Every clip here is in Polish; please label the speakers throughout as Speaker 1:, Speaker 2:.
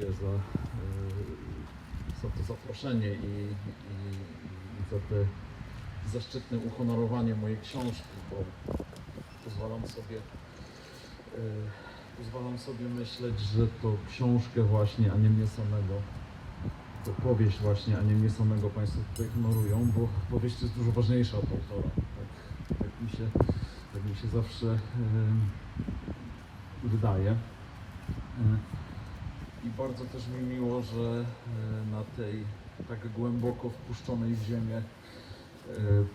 Speaker 1: dziękuję za, e, za to zaproszenie i, i, i za te zaszczytne uhonorowanie mojej książki, bo pozwalam sobie e, pozwalam sobie myśleć, że to książkę właśnie, a nie mnie samego, to powieść właśnie, a nie mnie samego Państwo tutaj honorują, bo powieść jest dużo ważniejsza od autora. Tak, tak, mi, się, tak mi się zawsze e, wydaje. I bardzo też mi miło, że e, na tej tak głęboko wpuszczonej w ziemię e,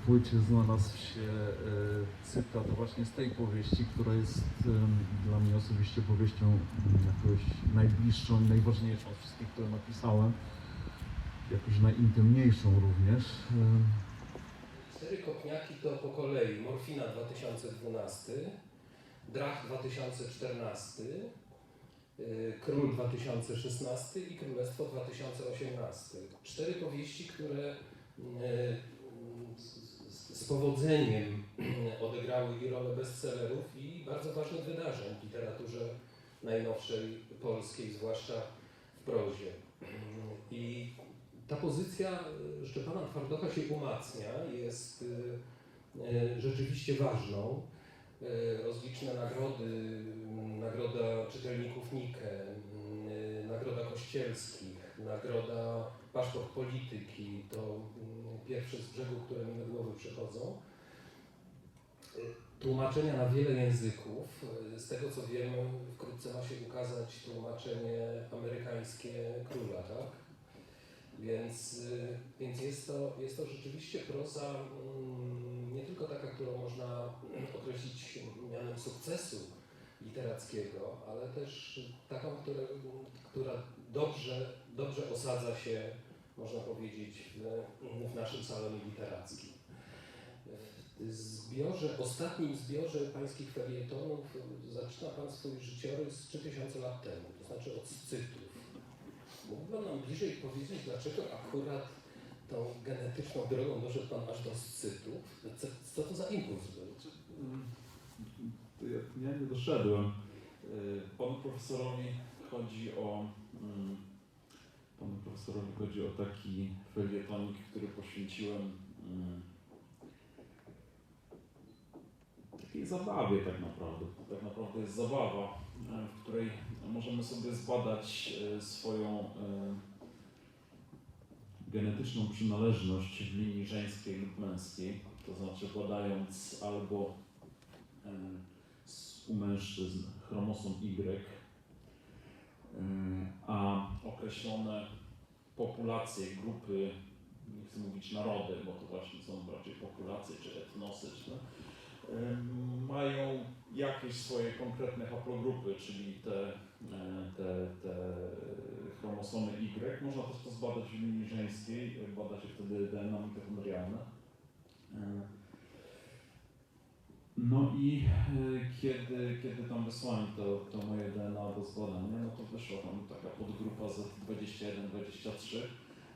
Speaker 1: płycie znalazł się e, cytat właśnie z tej powieści, która jest dla mnie osobiście powieścią jakąś najbliższą i najważniejszą z wszystkich, które napisałem. Jakoś najintymniejszą również.
Speaker 2: Cztery kopniaki to po kolei Morfina 2012, Drach 2014, y, Król 2016 i Królestwo 2018. Cztery powieści, które y, z- powodzeniem odegrały rolę bestsellerów i bardzo ważnych wydarzeń w literaturze najnowszej polskiej, zwłaszcza w prozie. I ta pozycja y, Szczepana Twardocha się umacnia, jest y, y, rzeczywiście ważną. Y, Rozliczne nagrody, y, Nagroda Czytelników Nike, y, Nagroda Kościelskich, Nagroda Paszport Polityki, to y, pierwsze z brzegu, które mi do głowy przychodzą. Y, Tłumaczenia na wiele języków. Z tego co wiem, wkrótce ma się ukazać tłumaczenie amerykańskie króla, tak? Więc, więc jest, to, jest to rzeczywiście proza mm, nie tylko taka, którą można określić mianem sukcesu literackiego, ale też taką, która, która dobrze, dobrze osadza się, można powiedzieć, w, w naszym salonie literackim. W zbiorze, ostatnim zbiorze pańskich felietonów zaczyna Pan swój życiorys 3000 lat temu, to znaczy od Scytów. Mógłby nam bliżej powiedzieć, dlaczego akurat tą genetyczną drogą doszedł Pan aż do Scytów? Co, co to za impuls był?
Speaker 3: To ja, ja nie doszedłem. Y, Panu profesorowi chodzi o mm, panu profesorowi chodzi o taki felietonik, który poświęciłem mm, takiej zabawie tak naprawdę. To tak naprawdę jest zabawa, e, w której możemy sobie zbadać e, swoją e, genetyczną przynależność w linii żeńskiej lub męskiej. To znaczy badając albo e, u mężczyzn chromosom Y, y, a określone populacje, grupy, nie chcę mówić narody, bo to właśnie są raczej populacje czy etnosy, czy, mają jakieś swoje konkretne haplogrupy, czyli te, e, te, te chromosomy Y. Można też to zbadać w linii żeńskiej, bada się wtedy DNA mitochondrialne. No i e, kiedy, kiedy tam wysłałem to, to moje DNA do zbadania, no to wyszła tam taka podgrupa Z21-23,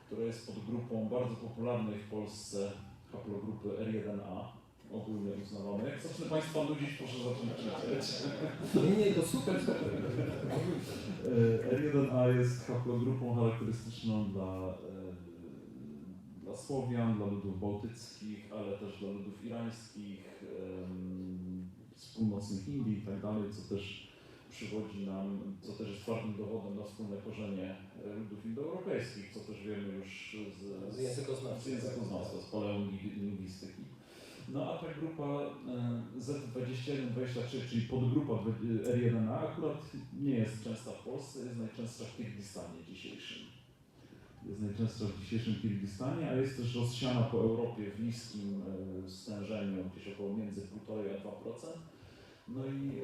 Speaker 3: która jest podgrupą bardzo popularnej w Polsce haplogrupy R1A, ogólnie uznawanej. Jak zacznę Państwa nudzić, proszę zacząć czytać.
Speaker 2: Nie, nie, to super, super.
Speaker 3: E, R1A jest haplogrupą charakterystyczną dla, e, dla Słowian, dla ludów bałtyckich, ale też dla ludów irańskich, z północnych Indii i tak dalej, co też przywodzi nam, co też jest twardym dowodem na wspólne korzenie e, ludów indoeuropejskich, co też wiemy już z,
Speaker 2: Z językoznawstwa.
Speaker 3: z językoznawstwa, z paleolingwistyki. No a ta grupa e, Z21-23, czyli podgrupa dwe- R1A akurat nie jest częsta w Polsce, jest najczęstsza w Kirgistanie dzisiejszym. Jest najczęstsza w dzisiejszym Kirgistanie, a jest też rozsiana po Europie w niskim e, stężeniu, gdzieś około między 1,5 a 2%. No i e,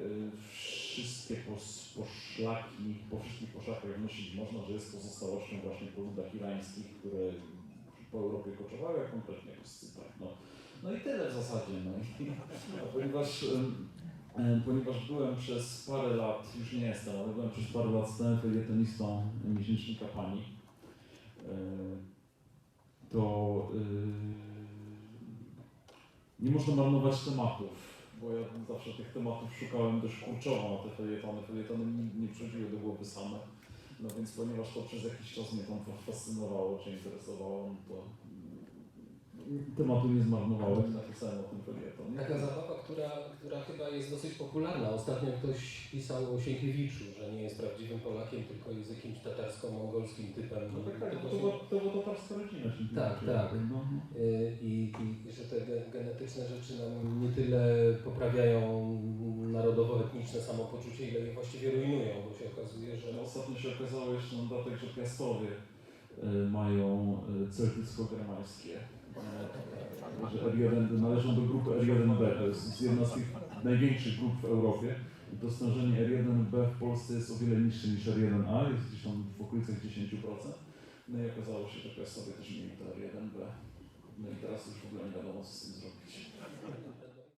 Speaker 3: wszystkie pos, poszlaki, po wszystkich poszlakach wnosić można, że jest pozostałością właśnie po ludach irańskich, które po Europie koczowały, a konkretnie po Scytach. No, no i tyle w zasadzie. No. Ponieważ, ponieważ byłem przez parę lat, już nie jestem, ale byłem przez parę lat stałym felietonistą miesięcznika Pani, e, to e, nie można marnować tematów, bo ja zawsze tych tematów szukałem dość kurczowo na te felietony. Felietony mi nie przychodziły do głowy same. No więc ponieważ to przez jakiś czas mnie tam fascynowało, czy interesowało, no to tematu nie zmarnowałem napisałem o tym felieton.
Speaker 2: Taka zabawa, która, która chyba jest dosyć popularna. Ostatnio ktoś pisał o Sienkiewiczu, że nie jest prawdziwym Polakiem, tylko jest jakimś tatarsko-mongolskim typem.
Speaker 3: No tak, tak,
Speaker 2: To
Speaker 3: to, to była tatarska rodzina. się
Speaker 2: Tak, tak.
Speaker 3: No, no.
Speaker 2: Y, I, i, I że te ge- genetyczne rzeczy nam nie tyle poprawiają narodowo-etniczne samopoczucie, ile je właściwie rujnują, bo się okazuje, że
Speaker 3: Że Ostatnio się okazało jeszcze na dodatek, że Piastowie y, mają y, celtycko-germańskie. Że R1 należą do grupy R1B, to jest jedna z tych największych grup w Europie. I to stężenie R1B w Polsce jest o wiele niższe niż R1A, jest gdzieś tam w okolicach 10%. No i okazało się, że Piastowie też mieli to R1B. No i teraz już w ogóle nie wiadomo co z tym zrobić.